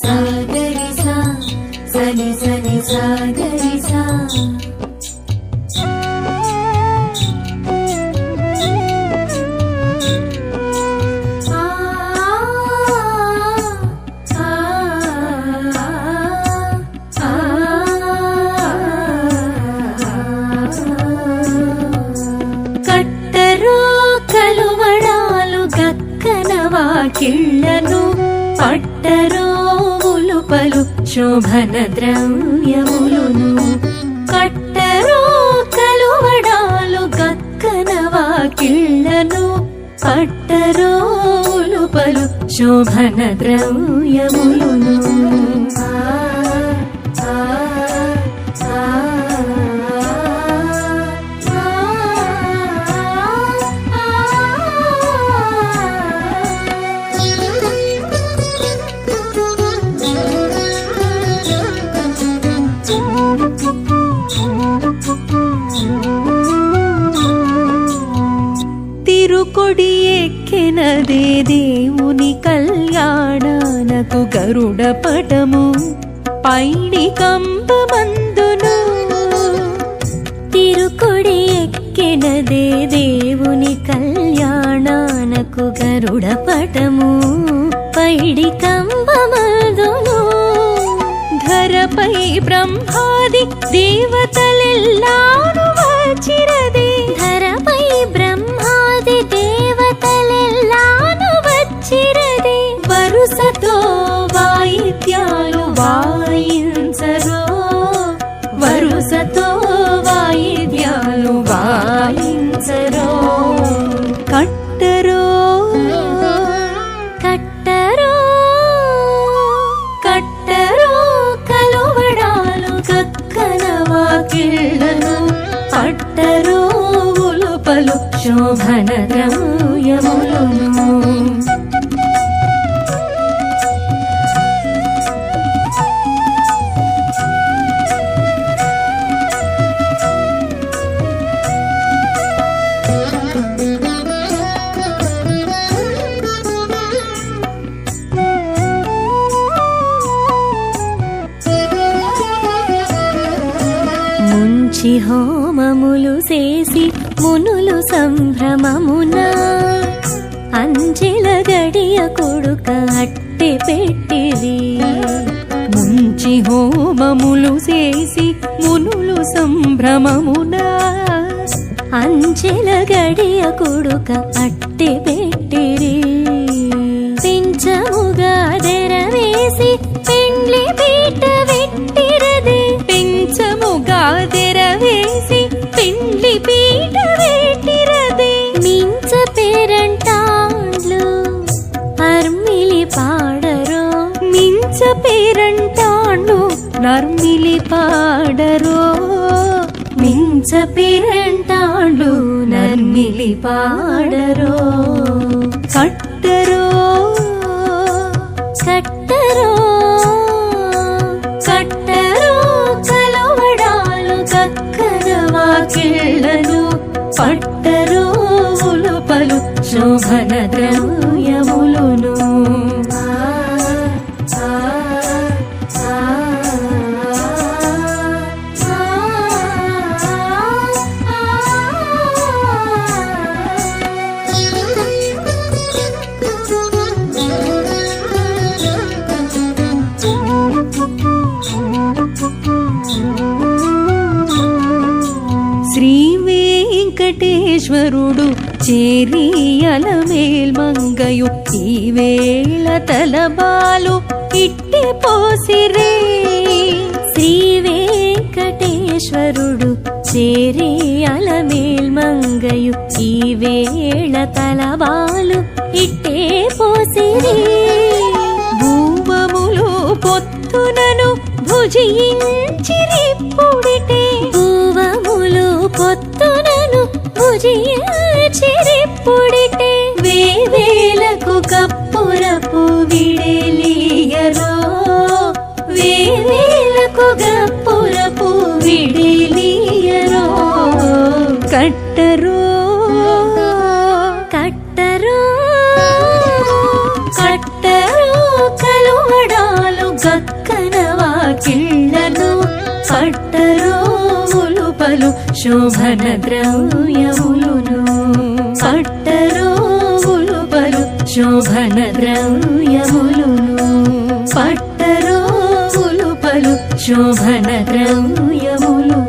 సాగరి సా సని సని సాగరి సా ఆ ఆ కట్టరో కలువడాలు గక్కన వాకిళ్ళను పట్టరో పలు శోభన ద్రవ్యములును. కట్టరో కలువడాలు గక్కన వాకిళ్ళను. పట్టరో పలు శోభన ద్రవ్యములును. తిరుకొడి ఎక్కెనదే దేవుని కళ్యాణనకు గరుడ పటము. పైడి కంపమందును. తిరుకొడి ఎక్కెనదే దేవుని కళ్యాణానకు గరుడ పటము. పైడి ಬ್ರಹ್ಮಾದಿ ದೇವತಲೆಲ್ಲಾನು ವಚಿರದೆ పట్టరో పలు శోభన ద్రవ్యములును ముంచి హోమములు చేసి మునులు సంభ్రమమున అంచెల గడియ కొడుక అట్టె పెట్టిరి. ముంచి హోమములు చేసి మునులు సంభ్రమమున అంచెల గడియ కొడుక అట్టె పెట్టిరి. నర్మిలి పాడరో మించ పేరంటాండు నర్మిలి పాడరో. కట్టరో కట్టరో కట్టరో కలవడాలు కక్కన వాకిళ్ళను పట్టరో ఉలుపలు శోభన ద్రవ్యములును. శ్రీ వెంకటేశ్వరుడు చేరియల మేల్మంగయు ఈ వేళ తలబాలు ఇట్టి పోసిరే. శ్రీ వెంకటేశ్వరుడు చేరియల మేల్మంగయు ఈ వేళ తలబాలు ఇట్టే పోసిరే. భుజించిరిప్పుడిటే. భూవములు పొత్తునను భుజించిరిప్పుడిటే. వేవేలకు కప్పురపు విడెలియరో. వేవేలకు కప్పురపు విడెలియరో. కట్టరో. పట్టరోలు పలు శోభన ద్రవ్యములును. పట్టరోలు పలు శోభన ద్రవ్యములును. పట్టరోలు పలు శోభన ద్రవ్యములును.